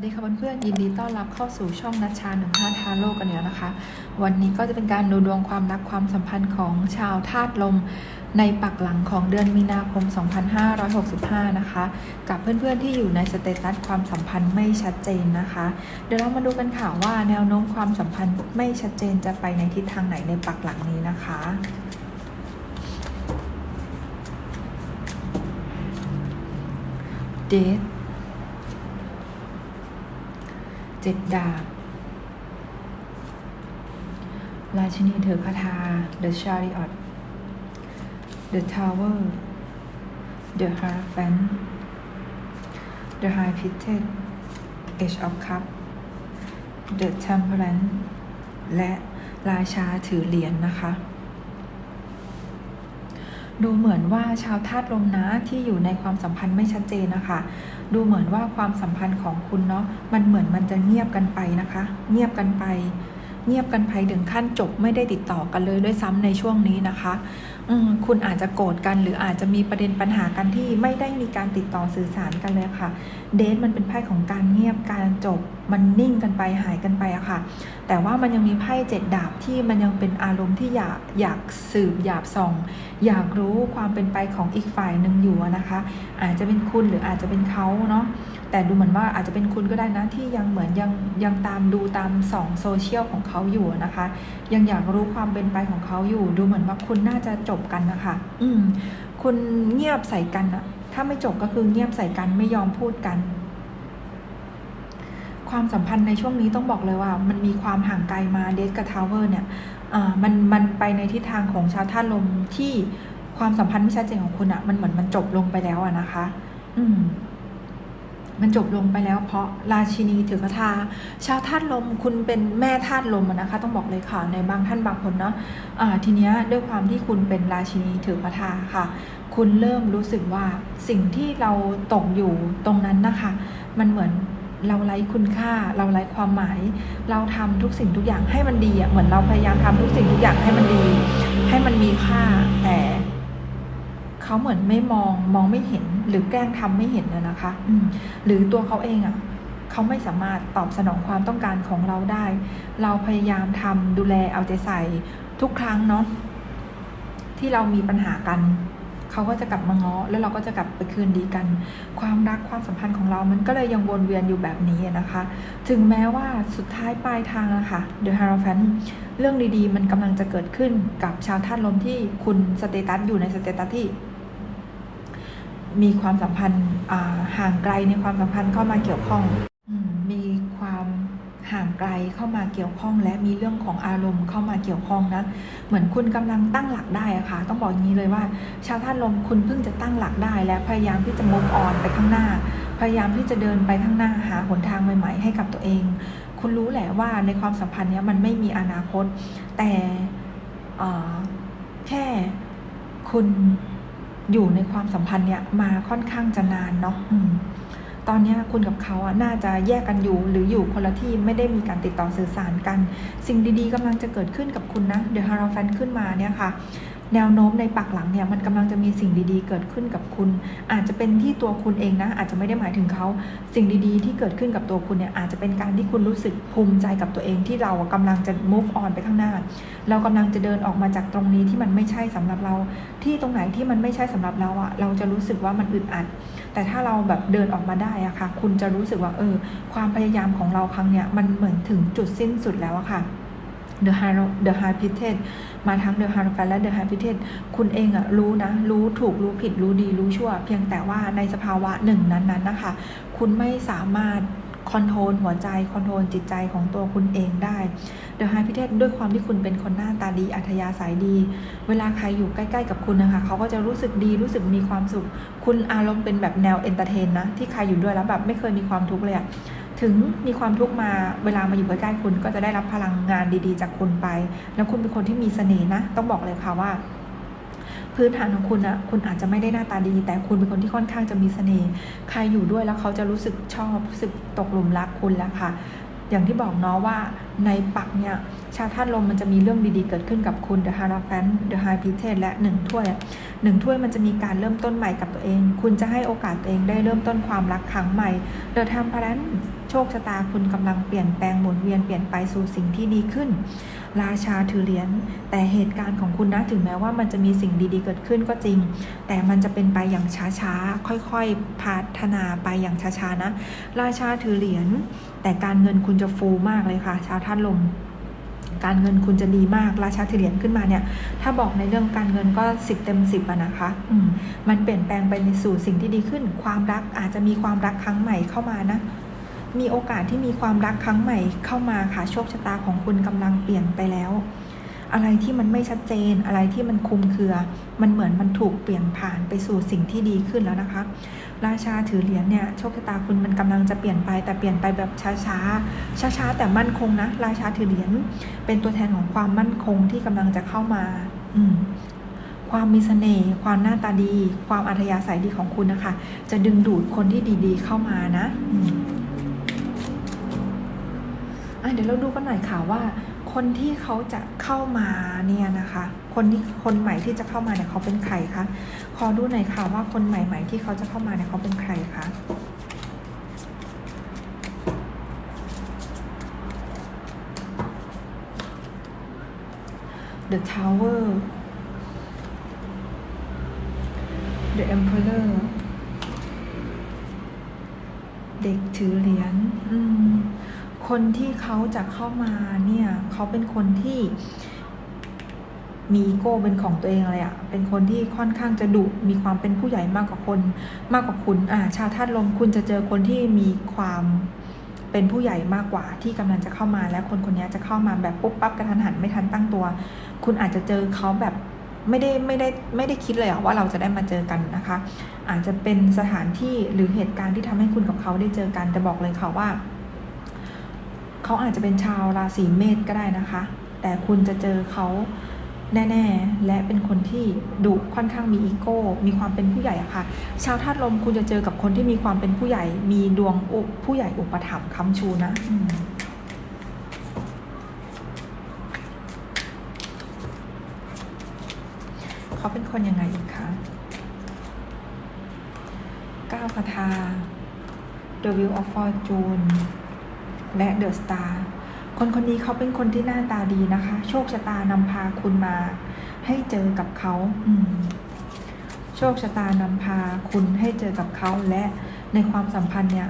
สวัสดีค่ะเพื่อนๆยินดีต้อนรับเข้าสู่ช่องนัชชาหนึ่งห้าทาโลกกันแล้วนะคะ วันนี้ก็จะเป็นการดูดวงความรักความสัมพันธ์ของชาวธาตุลมในปักหลังของเดือนมีนาคม 2565 นะคะ กับเพื่อนๆที่อยู่ในสเตตัสความสัมพันธ์ไม่ชัดเจนนะคะ เดี๋ยวเรามาดูกันค่ะว่าแนวโน้มความสัมพันธ์ไม่ชัดเจนจะไปในทิศทางไหนในปักหลังนี้นะคะเดท เจ็ดดาบ ราชินีเถอคาถา The Chariot The Tower The Hierophant The High Priestess Age of Cup The Temperance และราชาถือเหรียญนนะคะ ดูเหมือนว่าชาวธาตุลมนะที่อยู่ในความสัมพันธ์ไม่ชัดเจนนะคะ ดูเหมือนว่าความสัมพันธ์ของคุณเนาะมันเหมือนมันจะเงียบกันไปนะคะ เงียบกันไป เงียบกันไปถึงขั้นจบไม่ได้ติดต่อกันเลยด้วยซ้ำในช่วงนี้นะคะ คุณอาจจะโกรธกัน หรืออาจจะมีประเด็นปัญหากันที่ไม่ได้มีการติดต่อสื่อสารกันเลยค่ะ เดทมันเป็นไพ่ของการเงียบการจบ มันนิ่งกันไปหายกันไปอะค่ะ แต่ว่ามันยังมีไพ่เจ็ดดาบที่มันยังเป็นอารมณ์ที่อยากอยากสืบอยากส่อง อยากรู้ความเป็นไปของอีกฝ่ายหนึ่งอยู่นะคะ อาจจะเป็นคุณหรืออาจจะเป็นเขาเนาะ แต่ดูเหมือนว่าอาจจะเป็นคุณก็ได้นะที่ยังเหมือนยังยังตามดูตามส่องโซเชียลของเขาอยู่นะคะ ยังอยากรู้ความเป็นไปของเขาอยู่ ดูเหมือนว่าคุณน่าจะจบกันนะคะ อืม คุณเงียบใส่กันอะถ้าไม่จบก็คือเงียบใส่กันไม่ยอมพูดกัน ความสัมพันธ์ในช่วงนี้ต้องบอกเลยว่า มันมีความห่างไกลมาเดสกับทาวเวอร์เนี่ยมันมันไปในทิศทางของชาวธาลมที่ความสัมพันธ์ไม่ชัดเจนของคุณอะมันเหมือนมันจบลงไปแล้วอะนะคะ อืม มันจบลงไปแล้ว เพราะราชินีถือคาถาชาวธาตุลมคุณเป็นแม่ธาตุลมนะคะ ต้องบอกเลยค่ะในบางท่านบางคนเนาะอ่าทีนี้ด้วยความที่คุณเป็นราชินีถือคาถาค่ะ คุณเริ่มรู้สึกว่าสิ่งที่เราตกอยู่ตรงนั้นนะคะ มันเหมือนเราไร้คุณค่า เราไร้ความหมาย เราทำทุกสิ่งทุกอย่างให้มันดีอะเหมือนเราพยายามทำทุกสิ่งทุกอย่างให้มันดี ให้มันมีค่าแต่ เขาเหมือนไม่มองมองไม่เห็น หรือแกล้งทำไม่เห็นนะนะคะหรือตัวเขาเองอะเขาไม่สามารถตอบสนองความต้องการของเราได้ เราพยายามทำดูแลเอาใจใส่ทุกครั้งเนาะที่เรามีปัญหากันเขาก็จะกลับมาง้อแล้วเราก็จะกลับไปคืนดีกัน ความรักความสัมพันธ์ของเรา มันก็เลยยังวนเวียนอยู่แบบนี้นะคะ ถึงแม้ว่าสุดท้ายปลายทางนะคะ The Hierophant เรื่องดีๆ มันกำลังจะเกิดขึ้นกับชาวธาตุลมที่คุณสเตตัสอยู่ในสเตตัสที่ มีความสัมพันธ์ห่างไกลในความสัมพันธ์เข้ามาเกี่ยวข้อง มีความห่างไกลเข้ามาเกี่ยวข้อง และมีเรื่องของอารมณ์เข้ามาเกี่ยวข้องนะ เหมือนคุณกำลังตั้งหลักได้อะค่ะ ต้องบอกอย่างนี้เลยว่า ชาวธาตุลมคุณเพิ่งจะตั้งหลักได้ และพยายามที่จะ move on ไปข้างหน้า พยายามที่จะเดินไปข้างหน้าหาหนทางใหม่ๆ ให้กับตัวเอง คุณรู้แหละว่าในความสัมพันธ์นี้มันไม่มีอนาคต แต่แค่คุณ อยู่ในความสัมพันธ์เนี่ยมาค่อนข้างจะนานเนาะอตอนนี้คุณกับเขาอะน่าจะแยกกันอยู่หรืออยู่คนละที่ไม่ได้มีการติดต่อสื่อสารกัน สิ่งดีๆกำลังจะเกิดขึ้นกับคุณนะเดี๋ยวฮาราฟันขึ้นมาเนี่ยค่ะ แนวโน้มในปักหลังเนี่ยมันกำลังจะมีสิ่งดีๆ เกิดขึ้นกับคุณ อาจจะเป็นที่ตัวคุณเองนะ อาจจะไม่ได้หมายถึงเขาสิ่งดีๆ ที่เกิดขึ้นกับตัวคุณเนี่ยอาจจะเป็นการที่คุณรู้สึกภูมิใจกับตัวเองที่เรากำลังจะ move on ไปข้างหน้า เรากำลังจะเดินออกมาจากตรงนี้ที่มันไม่ใช่สำหรับเรา ที่ตรงไหนที่มันไม่ใช่สำหรับเราอะเราจะรู้สึกว่ามันอึดอัด แต่ถ้าเราแบบเดินออกมาได้อะค่ะ คุณจะรู้สึกว่าเออ ความพยายามของเราครั้งเนี้ยมันเหมือนถึงจุดสิ้นสุดแล้วอะค่ะ The High The High Pitted มาทั้ง The High f a n และ The High p i t e d คุณเองอะรู้นะ รู้ถูกรู้ผิดรู้ดีรู้ชั่ว เพียงแต่ว่าในสภาวะหนึ่งนั้นๆนะคะ คุณไม่สามารถคอนโทรลหัวใจคอนโทรลจิตใจของตัวคุณเองได้ The High p i t e d ด้วยความที่คุณเป็นคนหน้าตาดีอัธยาศัยดี เวลาใครอยู่ใกล้ๆกับคุณนะคะเขาก็จะรู้สึกดีรู้สึกมีความสุข คุณอารมณ์เป็นแบบแนวเอนเตอร์เทนนะ ที่ใครอยู่ด้วยแล้วแบบไม่เคยมีความทุกข์เลยอะ ถึงมีความทุกข์มาเวลามาอยู่ใกล้ๆคุณก็จะได้รับพลังงานดีๆ จากคุณไป แล้วคุณเป็นคนที่มีเสน่ห์นะ ต้องบอกเลยค่ะว่า พื้นฐานของคุณอะคุณอาจจะไม่ได้หน้าตาดี แต่คุณเป็นคนที่ค่อนข้างจะมีเสน่ห์ใครอยู่ด้วยแล้วเขาจะรู้สึกชอบรู้สึกตกหลุมรักคุณแล้วค่ะอย่างที่บอกเนาะว่าในปักเนี่ยชาธาตุลมมันจะมีเรื่องดีๆเกิดขึ้นกับคุณ The Hierophant The High Priestess และหนึ่งถ้วยหนึ่งถ้วยมันจะมีการเริ่มต้นใหม่กับตัวเอง คุณจะให้โอกาสตัวเองได้เริ่มต้นความรักครั้งใหม่ The Temperance โชคชะตาคุณกำลังเปลี่ยนแปลงหมุนเวียนเปลี่ยนไปสู่สิ่งที่ดีขึ้น ราชาถือเหรียญแต่เหตุการณ์ของคุณนะถึงแม้ว่ามันจะมีสิ่งดีๆเกิดขึ้นก็จริง แต่มันจะเป็นไปอย่างช้าๆ ค่อยๆ พัฒนาไปอย่างช้าๆนะ ราชาถือเหรียญแต่การเงินคุณจะฟูมากเลยค่ะ ชาวท่านลมการเงินคุณจะดีมาก ราชาถือเหรียญขึ้นมาเนี่ย ถ้าบอกในเรื่องการเงินก็ 10 เต็ม 10อะนะคะอืมมันเปลี่ยนแปลงไปในสู่สิ่งที่ดีขึ้น ความรักอาจจะมีความรักครั้งใหม่เข้ามานะ มีโอกาสที่มีความรักครั้งใหม่เข้ามาค่ะโชคชะตาของคุณกำลังเปลี่ยนไปแล้ว อะไรที่มันไม่ชัดเจน อะไรที่มันคุมเครือ มันเหมือนมันถูกเปลี่ยนผ่านไปสู่สิ่งที่ดีขึ้นแล้วนะคะ ราชาถือเหรียญเนี่ยโชคชะตาคุณมันกำลังจะเปลี่ยนไปแต่เปลี่ยนไปแบบช้าๆช้าๆแต่มั่นคงนะ ราชาถือเหรียญเป็นตัวแทนของความมั่นคงที่กำลังจะเข้ามา อืมความมีเสน่ห์ ความหน้าตาดี ความอัธยาศัยดีของคุณนะคะ จะดึงดูดคนที่ดีๆเข้ามานะอืมอะ เดี๋ยวเราดูกันหน่อยค่ะว่าคนที่เขาจะเข้ามาเนี่ยนะคะ คนที่คนใหม่ที่จะเข้ามาเนี่ยเขาเป็นใครคะขอดูหน่อยค่ะว่าคนใหม่ๆที่เขาจะเข้ามาเนี่ยเขาเป็นใครคะ The Tower The Emperor เด็กถือเหรียญอืม คนที่เขาจะเข้ามาเนี่ยเขาเป็นคนที่มีอีโก้เป็นของตัวเองเลยอะเป็นคนที่ค่อนข้างจะดุ มีความเป็นผู้ใหญ่มากกว่าคน มากกว่าคุณอ่าชาธาตุลมคุณจะเจอคนที่มีความเป็นผู้ใหญ่มากกว่าที่กำลังจะเข้ามาและคนคนนี้จะเข้ามาแบบปุ๊บปั๊บกระทันหันไม่ทันตั้งตัว คุณอาจจะเจอเขาแบบไม่ได้ไม่ได้ไม่ได้คิดเลยอะว่าเราจะได้มาเจอกันนะคะ อาจจะเป็นสถานที่หรือเหตุการณ์ที่ทำให้คุณกับเขาได้เจอกันแต่บอกเลยค่ะว่า เขาอาจจะเป็นชาวราศีเมษก็ได้นะคะ แต่คุณจะเจอเขาแน่ๆ และเป็นคนที่ดุค่อนข้างมีอีโก้ มีความเป็นผู้ใหญ่อะค่ะ ชาวธาตุลมคุณจะเจอกับคนที่มีความเป็นผู้ใหญ่ มีดวงอุผู้ใหญ่อุปถัมภ์ค้ำชูนะเขาเป็นคนยังไงอีกคะก้าวคาทา The Wheel of Fortune และ The Star คนคนนี้เขาเป็นคนที่หน้าตาดีนะคะ โชคชะตานำพาคุณมา ให้เจอกับเขาอืโชคชะตานำพาคุณให้เจอกับเขาและในความสัมพันธ์เนี่ย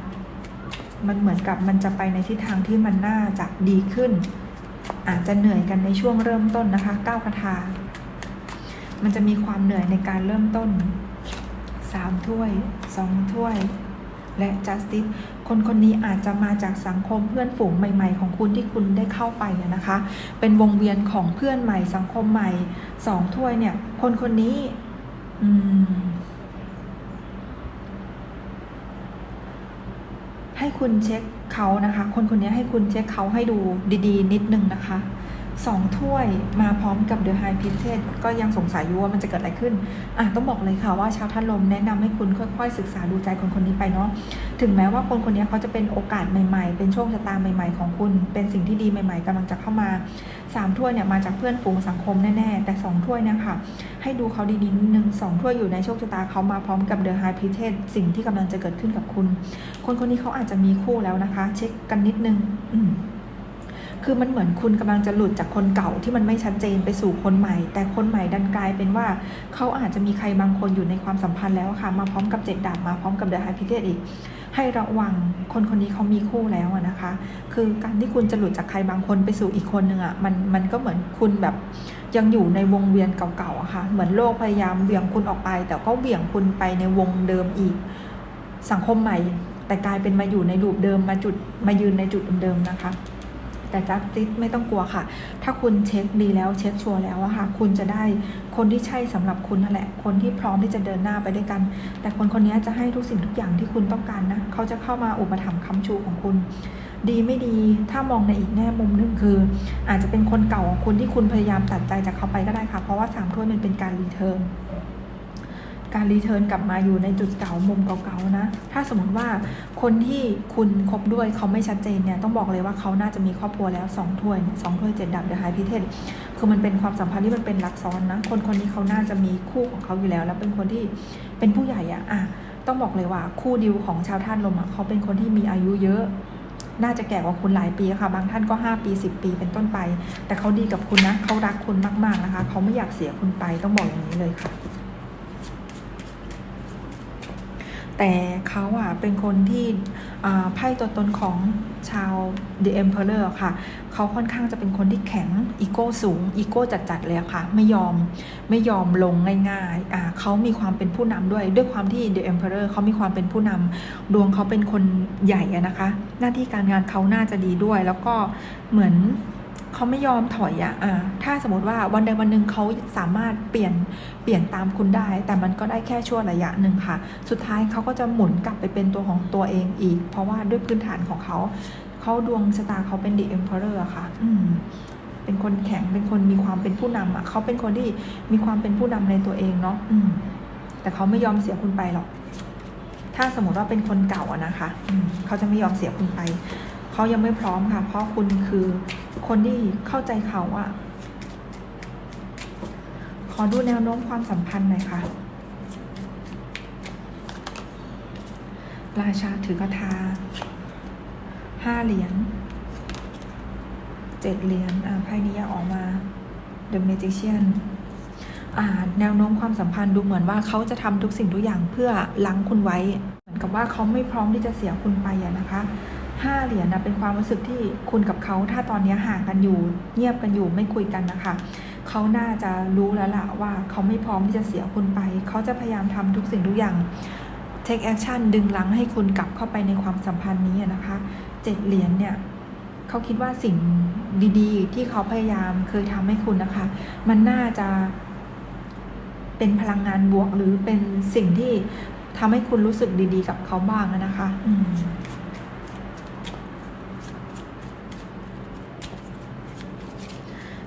มันเหมือนกับมันจะไปในทิศทางที่มันน่าจะดีขึ้น อาจจะเหนื่อยกันในช่วงเริ่มต้นนะคะก้าวคาทามันจะมีความเหนื่อยในการเริ่มต้นสามถ้วยสองถ้วย และ justice คนคนนี้อาจจะมาจากสังคมเพื่อนฝูงใหม่ ๆ ของคุณที่คุณได้เข้าไปนะคะ เป็นวงเวียนของเพื่อนใหม่สังคมใหม่สองถ้วยเนี่ย คนคนนี้อืมให้คุณเช็คเขานะคะ คนคนนี้ให้คุณเช็คเขาให้ดูดี ๆ นิดนึงนะคะ สองถ้วยมาพร้อมกับ The High Priestess ก็ยังสงสัยอยู่ว่ามันจะเกิดอะไรขึ้นอะต้องบอกเลยค่ะว่าชาวท่านลมแนะนำให้คุณค่อยๆ ศึกษาดูใจคนคนนี้ไปเนาะถึงแม้ว่าคนคนนี้เขาจะเป็นโอกาสใหม่ๆ เป็นโชคชะตาใหม่ ๆ ของคุณ เป็นสิ่งที่ดีใหม่ ๆกำลังจะเข้ามาสามถ้วยเนี่ยมาจากเพื่อนฝูงสังคมแน่ๆ แต่สองถ้วยเนี่ยค่ะ ให้ดูเขาดีๆนิดนึงสองถ้วยอยู่ในโชคชะตาเขามาพร้อมกับ The High Priestess สิ่งที่กำลังจะเกิดขึ้นกับคุณ คนคนนี้เขาอาจจะมีคู่แล้วนะคะ เช็คกันนิดนึง อืม คือมันเหมือนคุณกำลังจะหลุดจากคนเก่าที่มันไม่ชัดเจนไปสู่คนใหม่ แต่คนใหม่ดันกลายเป็นว่าเขาอาจจะมีใครบางคนอยู่ในความสัมพันธ์แล้วค่ะ มาพร้อมกับเจ็ดดาบมาพร้อมกับเดอะไฮพิเทอีกให้ระวังคนคนนี้เขามีคู่แล้วนะคะ คือการที่คุณจะหลุดจากใครบางคนไปสู่อีกคนหนึ่งอะมันมันก็เหมือนคุณแบบยังอยู่ในวงเวียนเก่าๆอะค่ะ เหมือนโลกพยายามเหวี่ยงคุณออกไป แต่ก็เหวี่ยงคุณไปในวงเดิมอีก สังคมใหม่ แต่กลายเป็นมาอยู่ในรูปเดิมมาจุดมายืนในจุดเดิมๆนะคะ แต่จัสติสไม่ต้องกลัวค่ะ ถ้าคุณเช็คดีแล้วเช็คชัวร์แล้วอะค่ะ คุณจะได้คนที่ใช่สำหรับคุณนั่นแหละ คนที่พร้อมที่จะเดินหน้าไปด้วยกัน แต่คนคนนี้จะให้ทุกสิ่งทุกอย่างที่คุณต้องการนะ เขาจะเข้ามาอุปถัมภ์ค้ำชูของคุณ ดีไม่ดี ถ้ามองในอีกแง่มุมหนึ่งคือ อาจจะเป็นคนเก่าของคุณที่คุณพยายามตัดใจจากเขาไปก็ได้ค่ะ เพราะว่าสามถ้วยมันเป็นการรีเทิร์น การรีเทิร์นกลับมาอยู่ในจุดเก่ามุมเก่าๆนะ ถ้าสมมติว่าคนที่คุณคบด้วยเขาไม่ชัดเจนเนี่ยต้องบอกเลยว่าเขาน่าจะมีครอบครัวแล้วสองถ้วยเนี่ยสองถ้วยเจ็ดดับเดอะไฮพิเทสคือมันเป็นความสัมพันธ์ที่มันเป็นรักซ้อนนะ คนคนนี้เขาน่าจะมีคู่ของเขาอยู่แล้ว แล้วเป็นคนที่เป็นผู้ใหญ่อะอะต้องบอกเลยว่าคู่ดิวของชาวท่านลมอะเขาเป็นคนที่มีอายุเยอะน่าจะแก่กว่าคุณหลายปีค่ะ บางท่านก็ 5 ปี 10 ปีเป็นต้นไป แต่เขาดีกับคุณนะ เขารักคุณมาก ๆ นะคะ เขาไม่อยากเสียคุณไป ต้องบอกอย่างนี้เลยค่ะ แต่เขาอะเป็นคนที่ไพ่ตัวตนของชาว The Emperor ค่ะ เขาค่อนข้างจะเป็นคนที่แข็ง อีโก้สูง อีโก้จัดๆเลยค่ะ ไม่ยอม ไม่ยอมลงง่ายๆอ่าเขามีความเป็นผู้นำด้วย ด้วยความที่ The Emperor เขามีความเป็นผู้นำ ดวงเขาเป็นคนใหญ่นะคะ หน้าที่การงานเขาน่าจะดีด้วย แล้วก็เหมือน เขาไม่ยอมถอยอะอ่าถ้าสมมติว่าวันใดวันหนึ่งเขาสามารถเปลี่ยนเปลี่ยนตามคุณได้ แต่มันก็ได้แค่ชั่วระยะหนึ่งค่ะ สุดท้ายเขาก็จะหมุนกลับไปเป็นตัวของตัวเองอีก เพราะว่าด้วยพื้นฐานของเขา เขาดวงชะตาเขาเป็น The Emperor อะค่ะ อืมเป็นคนแข็งเป็นคนมีความเป็นผู้นำอะเขาเป็นคนที่มีความเป็นผู้นำในตัวเองเนาะอืม แต่เขาไม่ยอมเสียคุณไปหรอก ถ้าสมมติว่าเป็นคนเก่าอะนะคะ อืมเขาจะไม่ยอมเสียคุณไป เขายังไม่พร้อมค่ะ เพราะคุณคือคนที่เข้าใจเขาอะขอดูแนวโน้มความสัมพันธ์หน่อยค่ะ ราชาถือกระทาห้าเหรียญเจ็ดเหรียญอ่าไพ่นี้อยาออกมา The Magician อ่าแนวโน้มความสัมพันธ์ดูเหมือนว่าเขาจะทำทุกสิ่งทุกอย่างเพื่อล้างคุณไว้ เหมือนกับว่าเขาไม่พร้อมที่จะเสียคุณไปอะนะคะ ห้าเหรียญนะเป็นความรู้สึกที่คุณกับเขาถ้าตอนนี้ห่างกันอยู่ เงียบกันอยู่ไม่คุยกันนะคะเขาน่าจะรู้แล้วล่ะว่าเขาไม่พร้อมที่จะเสียคุณไป เขาจะพยายามทำทุกสิ่งทุกอย่าง take action ดึงลังให้คุณกลับเข้าไปในความสัมพันธ์นี้นะคะเจ็ดเหรียญเนี่ยเขาคิดว่าสิ่งดีๆ ที่เขาพยายามเคยทำให้คุณนะคะ มันน่าจะเป็นพลังงานบวกหรือเป็นสิ่งที่ทำให้คุณรู้สึกดีๆ กับเขาบ้างอะนะคะ อืม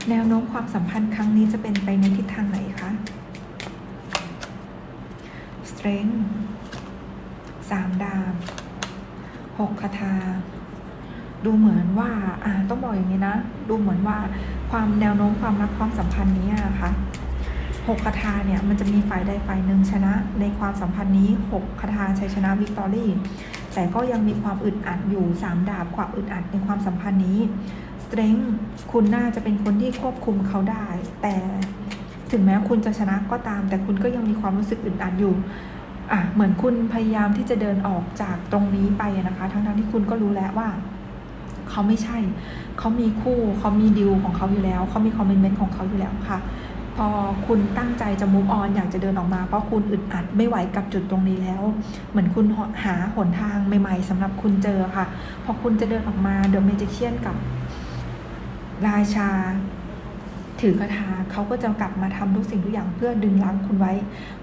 แนวโน้มความสัมพันธ์ครั้งนี้จะเป็นไปในทิศทางไหนคะ strength สามดาบหกคาถาดูเหมือนว่าอ่าต้องบอกอย่างนี้นะ ดูเหมือนว่าความแนวโน้มความรักความสัมพันธ์นี้อะนะคะหกคาถาเนี่ยมันจะมีฝ่ายใดฝ่ายหนึ่งชนะ ในความสัมพันธ์นี้หกคาถาชัยชนะวิกตอรี่แต่ก็ยังมีความอึดอัดอยู่สามดาบความอึดอัดในความสัมพันธ์นี้ strength คุณน่าจะเป็นคนที่ควบคุมเขาได้ แต่ถึงแม้คุณจะชนะก็ตาม แต่คุณก็ยังมีความรู้สึกอึดอัดอยู่อะเหมือนคุณพยายามที่จะเดินออกจากตรงนี้ไปนะคะ ทั้งๆที่คุณก็รู้แล้วว่า เขาไม่ใช่ เขามีคู่เขามีดิวของเขาอยู่แล้ว เขามีคอมเมนต์ของเขาอยู่แล้วค่ะ พอคุณตั้งใจจะ move on อยากจะเดินออกมา เพราะคุณอึดอัดไม่ไหวกับจุดตรงนี้แล้ว เหมือนคุณหาหนทางใหม่ ๆสำหรับคุณเจอค่ะ พอคุณจะเดินออกมา The Magician กับ ราชา ถือกระทาเขาก็จะกลับมาทำทุกสิ่งทุกอย่างเพื่อดึงรั้งคุณไว้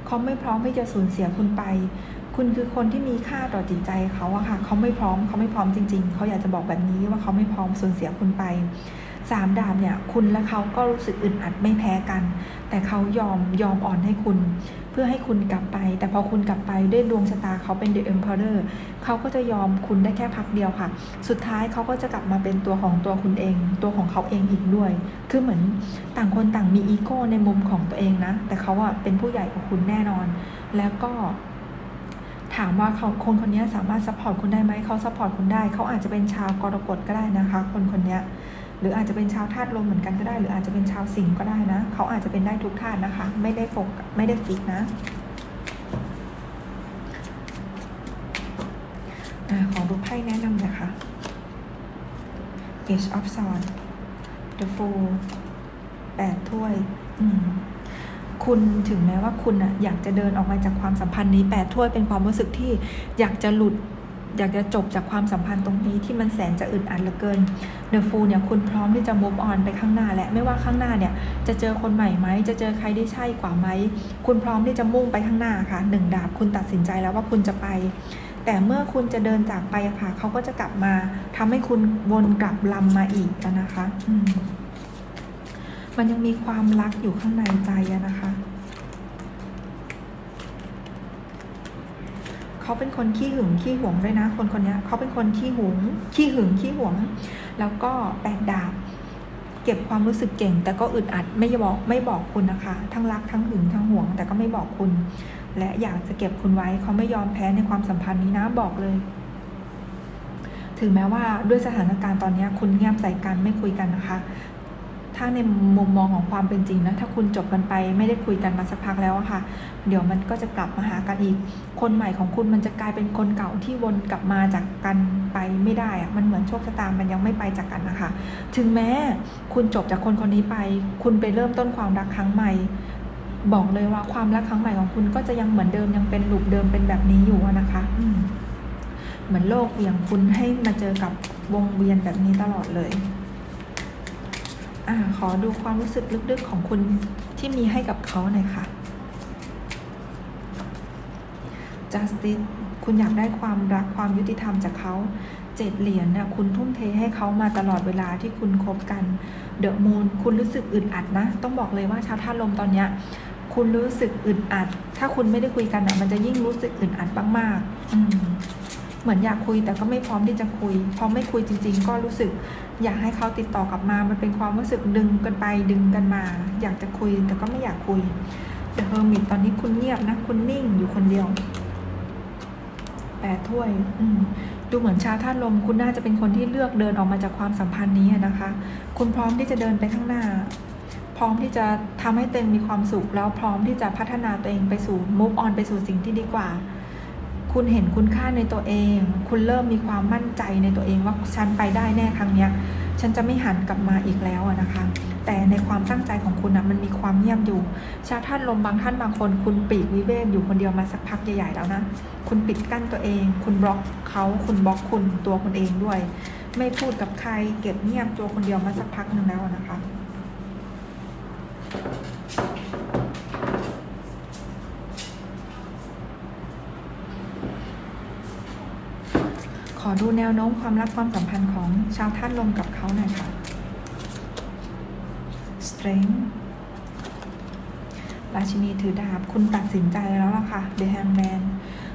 เขาไม่พร้อมที่จะสูญเสียคุณไป คุณคือคนที่มีค่าต่อจิตใจเขาอะค่ะ เขาไม่พร้อม เขาไม่พร้อมจริง ๆ เขาอยากจะบอกแบบนี้ว่าเขาไม่พร้อมสูญเสียคุณไปสามดาบเนี่ย คุณและเขาก็รู้สึกอึดอัดไม่แพ้กัน แต่เขายอมยอมอ่อนให้คุณ เพื่อให้คุณกลับไป แต่พอคุณกลับไปด้วยดวงชะตาเขาเป็น The Emperor เขาก็จะยอมคุณได้แค่พักเดียวค่ะ สุดท้ายเขาก็จะกลับมาเป็นตัวของตัวคุณเอง ตัวของเขาเองอีกด้วย คือเหมือนต่างคนต่างมีอีโก้ในมุมของตัวเองนะ แต่เขาอะเป็นผู้ใหญ่กว่าคุณแน่นอน แล้วก็ถามว่าเขาคนคนนี้สามารถซัพพอร์ตคุณได้ไหม เขาซัพพอร์ตคุณได้ เขาอาจจะเป็นชาวกรกฎก็ได้นะคะ คนคนนี้ หรืออาจจะเป็นชาวธาตุลมเหมือนกันก็ได้ หรืออาจจะเป็นชาวสิงห์ก็ได้นะ เขาอาจจะเป็นได้ทุกธาตุนะคะ ไม่ได้โฟกไม่ได้ฟิกนะอขอดูไพ่แนะนำนะคะ Age of Swords The Fool แปดถ้วย อืมคุณถึงแม้ว่าคุณอะอยากจะเดินออกมาจากความสัมพันธ์นี้แปดถ้วยเป็นความรู้สึกที่อยากจะหลุด อยากจะจบจากความสัมพันธ์ตรงนี้ที่มันแสนจะอึดอัดเหลือเกิน The Fool เนี่ยคุณพร้อมที่จะ move on ไปข้างหน้าและไม่ว่าข้างหน้าเนี่ยจะเจอคนใหม่ไหมจะเจอใครที่ใช่กว่าไหมคุณพร้อมที่จะมุ่งไปข้างหน้าค่ะหนึ่งดาบคุณตัดสินใจแล้วว่าคุณจะไป แต่เมื่อคุณจะเดินจากไปอะค่ะเขาก็จะกลับมาทำให้คุณวนกลับลำมาอีกนะคะมมันยังมีความรักอยู่ข้างในใจนะคะ เขาเป็นคนขี้หึงขี้หวงด้วยนะ คนคนนี้เขาเป็นคนขี้หึงขี้หึงขี้หวง แล้วก็แปดดาบ เก็บความรู้สึกเก่ง แต่ก็อึดอัดไม่บอกไม่บอกคุณนะคะ ทั้งรักทั้งหึงทั้งหวง แต่ก็ไม่บอกคุณ และอยากจะเก็บคุณไว้เขาไม่ยอมแพ้ในความสัมพันธ์นี้นะบอกเลยถึงแม้ว่าด้วยสถานการณ์ตอนนี้คุณเงียบใส่กันไม่คุยกันนะคะ ถ้าในมุมมองของความเป็นจริงนะถ้าคุณจบกันไปไม่ได้คุยกันมาสักพักแล้วอะค่ะ เดี๋ยวมันก็จะกลับมาหากันอีก คนใหม่ของคุณมันจะกลายเป็นคนเก่าที่วนกลับมาจากกันไปไม่ได้อะมันเหมือนโชคชะตามันยังไม่ไปจากกันนะคะ ถึงแม้คุณจบจากคนคนนี้ไป คุณไปเริ่มต้นความรักครั้งใหม่ บอกเลยว่าความรักครั้งใหม่ของคุณก็จะยังเหมือนเดิมยังเป็นลูปเดิมเป็นแบบนี้อยู่นะคะอืเหมือนโลกเหวี่ยงคุณให้มาเจอกับวงเวียนแบบนี้ตลอดเลย อ่าขอดูความรู้สึกลึกๆของคุณที่มีให้กับเขาหน่อยค่ะ justice คุณอยากได้ความรักความยุติธรรมจากเขาเจ็ดเหรียญน่ะคุณทุ่มเทให้เขามาตลอดเวลาที่คุณคบกันเดอะมูนคุณรู้สึกอึดอัดนะ ต้องบอกเลยว่าชาวธาตุลมตอนเนี้ยคุณรู้สึกอึดอัด ถ้าคุณไม่ได้คุยกันอะมันจะยิ่งรู้สึกอึดอัดมากๆ อืม เหมือนอยากคุยแต่ก็ไม่พร้อมที่จะคุย พอไม่คุยจริง ๆ ก็รู้สึก อยากให้เขาติดต่อกลับมา มันเป็นความรู้สึกดึงกันไปดึงกันมา อยากจะคุยแต่ก็ไม่อยากคุยแต่เฮอร์มิตตอนนี้คุณเงียบนะ คุณนิ่งอยู่คนเดียวแปดถ้วย อืดูเหมือนชาวธาตุลม คุณน่าจะเป็นคนที่เลือกเดินออกมาจากความสัมพันธ์นี้นะคะ คุณพร้อมที่จะเดินไปข้างหน้า พร้อมที่จะทำให้ตัวเองมีความสุข แล้วพร้อมที่จะพัฒนาตัวเองไปสู่ move on ไปสู่สิ่งที่ดีกว่า คุณเห็นคุณค่าในตัวเอง คุณเริ่มมีความมั่นใจในตัวเองว่าฉันไปได้แน่ครั้งเนี้ย ฉันจะไม่หันกลับมาอีกแล้วนะคะ แต่ในความตั้งใจของคุณนะมันมีความเงียบอยู่ ชาท่านลมบางท่านบางคน คุณปีกวิเวกอยู่คนเดียวมาสักพักใหญ่ๆแล้วนะ คุณปิดกั้นตัวเอง คุณบล็อกเขาคุณบล็อกคุณตัวคุณเองด้วย ไม่พูดกับใคร เก็บเงียบตัวคนเดียวมาสักพักหนึ่งแล้วนะคะ ข อดูแนวโน้มความรักความสัมพันธ์ของชาวท่านลมกับเขาหน่อยค่ะ strength ราชินีถือดาบ คุณตัดสินใจแล้วล่ะค่ะ The Hangman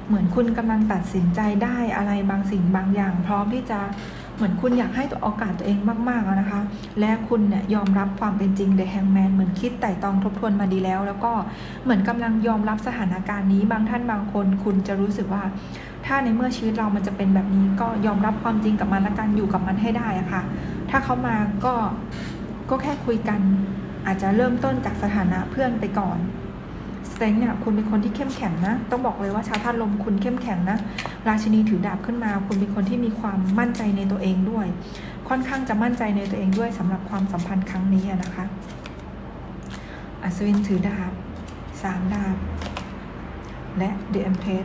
เหมือนคุณกำลังตัดสินใจได้อะไรบางสิ่งบางอย่าง พร้อมที่จะเหมือนคุณอยากให้ตัวโอกาสตัวเองมากๆแล้วนะคะ และคุณเนี่ยยอมรับความเป็นจริง The Hangman เหมือนคิดไต่ตองทบทวนมาดีแล้ว แล้วก็เหมือนกำลังยอมรับสถานการณ์นี้ บางท่านบางคน คุณจะรู้สึกว่า ถ้าในเมื่อชีวิตเรามันจะเป็นแบบนี้ก็ยอมรับความจริงกับมันและการอยู่กับมันให้ได้อะค่ะ ถ้าเขามาก็ก็แค่คุยกัน อาจจะเริ่มต้นจากสถานะเพื่อนไปก่อนสเต็งเนี่ยคุณเป็นคนที่เข้มแข็งนะ ต้องบอกเลยว่าชาวธาตุลมคุณเข้มแข็งนะ ราชินีถือดาบขึ้นมา คุณเป็นคนที่มีความมั่นใจในตัวเองด้วย ค่อนข้างจะมั่นใจในตัวเองด้วยสำหรับความสัมพันธ์ครั้งนี้นะคะ อัศวินถือดาบสามดาบ และเดอะเอ็มเพส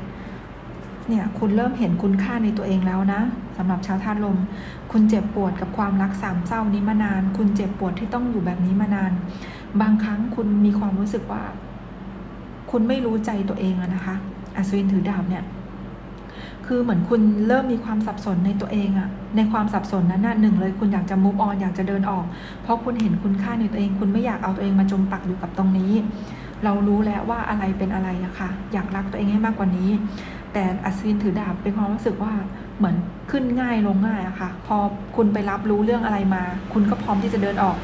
เนี่ยคุณเริ่มเห็นคุณค่าในตัวเองแล้วนะสำหรับชาวธาตุลม คุณเจ็บปวดกับความรักสามเศร้านี้มานาน คุณเจ็บปวดที่ต้องอยู่แบบนี้มานาน บางครั้งคุณมีความรู้สึกว่า คุณไม่รู้ใจตัวเองอะนะคะอัศวินถือดาบเนี่ย คือเหมือนคุณเริ่มมีความสับสนในตัวเองอะในความสับสนนั้นน่ะหนึ่งเลยคุณอยากจะ move on อยากจะเดินออก เพราะคุณเห็นคุณค่าในตัวเอง คุณไม่อยากเอาตัวเองมาจมปักอยู่กับตรงนี้ เรารู้แล้วว่าอะไรเป็นอะไรอะค่ะอยากรักตัวเองให้มากกว่านี้ แต่อัศวินถือดาบเป็นความรู้สึกว่าเหมือนขึ้นง่ายลงง่ายอะค่ะ พอคุณไปรับรู้เรื่องอะไรมา คุณก็พร้อมที่จะเดินออก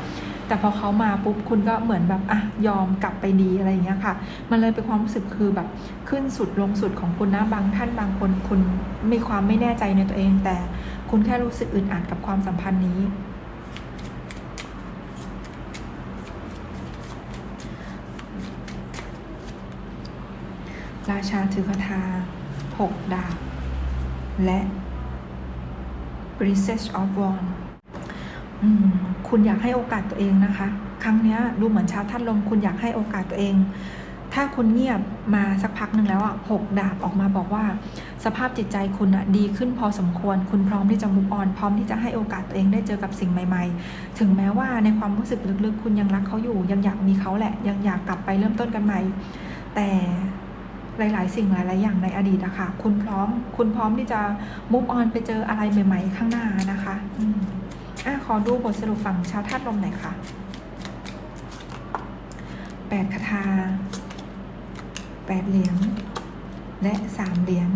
แต่พอเขามาปุ๊บคุณก็เหมือนแบบอะยอมกลับไปดีอะไรอย่างเงี้ยค่ะ มันเลยเป็นความรู้สึกคือแบบขึ้นสุดลงสุดของคุณนะบางท่านบางคนคุณมีความไม่แน่ใจในตัวเอง แต่คุณแค่รู้สึกอึดอัดกับความสัมพันธ์นี้ราชาถือคาถา หกดาบ และ Princess of Wands คุณอยากให้โอกาสตัวเองนะคะ ครั้งนี้ดูเหมือนชาวท่านลมคุณอยากให้โอกาสตัวเอง ถ้าคุณเงียบมาสักพักหนึ่งแล้วอะหกดาบออกมาบอกว่า สภาพจิตใจคุณอะดีขึ้นพอสมควร คุณพร้อมที่จะมุกออน พร้อมที่จะให้โอกาสตัวเองได้เจอกับสิ่งใหม่ ๆ ถึงแม้ว่าในความรู้สึกลึกๆ คุณยังรักเขาอยู่ ยังอยากมีเขาแหละ ยังอยากกลับไปเริ่มต้นกันใหม่ แต่ หลาย ๆ สิ่งหลาย ๆ อย่างในอดีตอะค่ะ คุณพร้อม คุณพร้อมที่จะมุกออนไปเจออะไรใหม่ ๆ ข้างหน้านะคะอืมอะขอดูบทสรุปฝั่งชาวธาตุลมหน่อยค่ะแปดคาถาแปดเหรียญและสามเหรียญ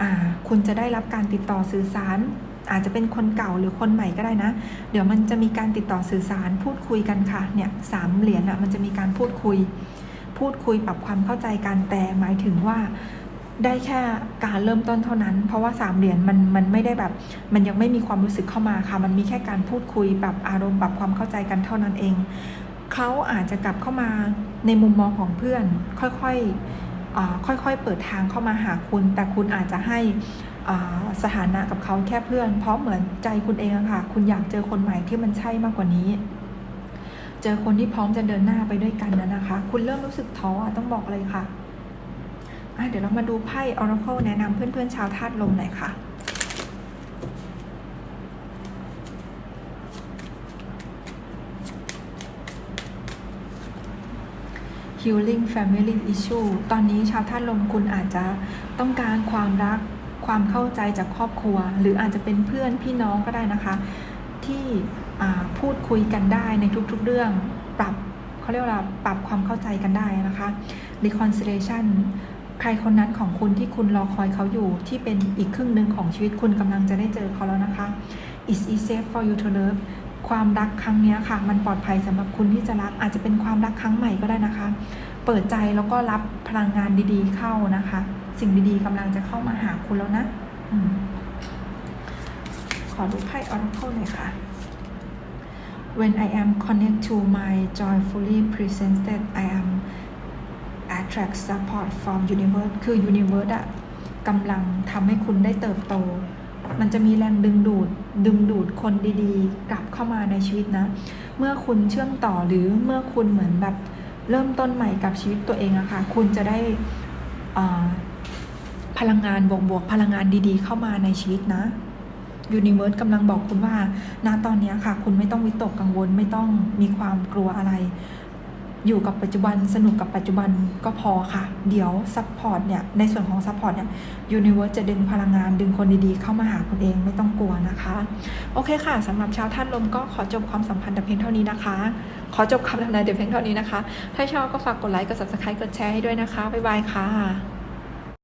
อ่า คุณจะได้รับการติดต่อสื่อสาร อาจจะเป็นคนเก่าหรือคนใหม่ก็ได้นะ เดี๋ยวมันจะมีการติดต่อสื่อสารพูดคุยกันค่ะ เนี่ยสามเหรียญอะมันจะมีการพูดคุย พูดคุยปรับความเข้าใจกันแต่หมายถึงว่าได้แค่การเริ่มต้นเท่านั้น เพราะว่าสามเหรียญมันมันไม่ได้แบบ มันยังไม่มีความรู้สึกเข้ามาค่ะ มันมีแค่การพูดคุยปรับอารมณ์ปรับความเข้าใจกันเท่านั้นเอง เขาอาจจะกลับเข้ามาในมุมมองของเพื่อน ค่อยๆค่อยๆ เปิดทางเข้ามาหาคุณ แต่คุณอาจจะให้สถานะกับเขาแค่เพื่อน เพราะเหมือนใจคุณเองอะค่ะ คุณอยากเจอคนใหม่ที่มันใช่มากกว่านี้ เจอคนที่พร้อมจะเดินหน้าไปด้วยกันนะนะคะ คุณเริ่มรู้สึกท้อต้องบอกเลยค่ะะเดี๋ยวเรามาดูไพ่ Oracle แนะนำเพื่อนๆชาวธาตุลมหน่อยค่ะ Healing Family Issue ตอนนี้ชาวธาตุลมคุณอาจจะต้องการความรักความเข้าใจจากครอบครัว หรืออาจจะเป็นเพื่อนพี่น้องก็ได้นะคะ ที่ พูดคุยกันได้ในทุกๆเรื่อง ปรับเขาเรียกว่าปรับความเข้าใจกันได้นะคะ reconciliation ใครคนนั้นของคุณที่คุณรอคอยเขาอยู่ที่เป็นอีกครึ่งหนึ่งของชีวิตคุณกำลังจะได้เจอเขาแล้วนะคะ is it safe for you to love ความรักครั้งนี้ค่ะ มันปลอดภัยสำหรับคุณที่จะรัก อาจจะเป็นความรักครั้งใหม่ก็ได้นะคะ เปิดใจแล้วก็รับพลังงานดีๆเข้านะคะ สิ่งดีๆกำลังจะเข้ามาหาคุณแล้วนะอขอดูไพ่ Oracle หน่อยค่ะ When I am connect to my joyfully presented I am attract support from universe คือ universe อะกำลังทำให้คุณได้เติบโต มันจะมีแรงดึงดูด ดึงดูดคนดีๆ กลับเข้ามาในชีวิตนะ เมื่อคุณเชื่อมต่อหรือเมื่อคุณเหมือนแบบเริ่มต้นใหม่กับชีวิตตัวเองอะค่ะ คุณจะได้พลังงานบวกๆ พลังงานดีๆ เข้ามาในชีวิตนะ ยูนิเวิร์สกำลังบอกคุณว่า ณ ตอนนี้ค่ะ คุณไม่ต้องวิตกกังวล ไม่ต้องมีความกลัวอะไร อยู่กับปัจจุบัน สนุกกับปัจจุบันก็พอค่ะ เดี๋ยวซัพพอร์ตเนี่ย ในส่วนของซัพพอร์ตเนี่ย ยูนิเวิร์สจะดึงพลังงาน ดึงคนดีๆ เข้ามาหาคุณเอง ไม่ต้องกลัวนะคะ โอเคค่ะ สำหรับชาวท่านลมก็ขอจบความสัมพันธ์แต่เพียงเท่านี้นะคะ ขอจบคำทำนายแต่เพียงเท่านี้นะคะ ถ้าชอบก็ฝากกดไลค์ กด subscribe กดแชร์ให้ด้วยนะคะ บ๊ายบายค่ะ